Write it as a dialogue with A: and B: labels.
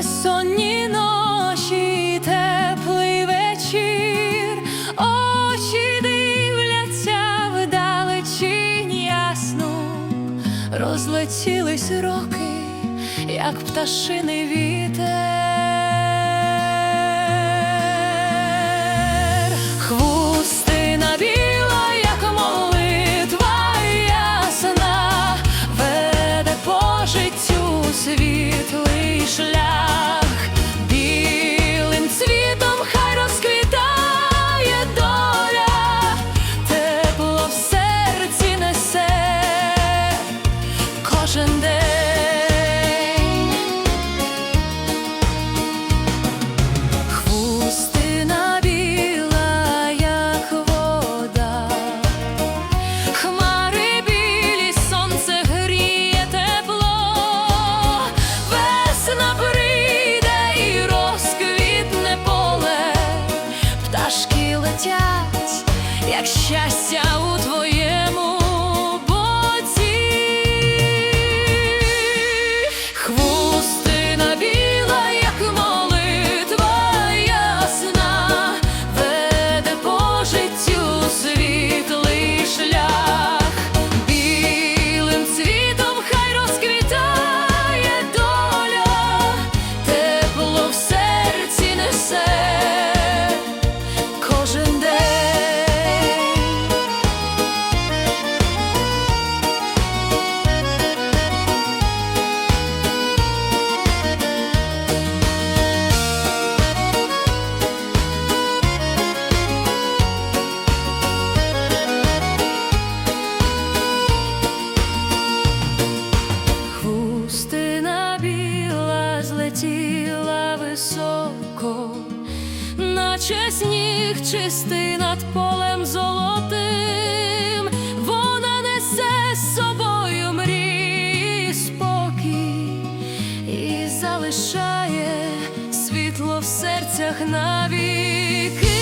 A: безсонні ночі, теплий вечір, очі дивляться вдалечінь ясну, розлетілись роки, як пташиний вітер. Як щастя у твоєму високо, наче сніг чистий над полем золотим, вона несе з собою мрії спокій і залишає світло в серцях навіть.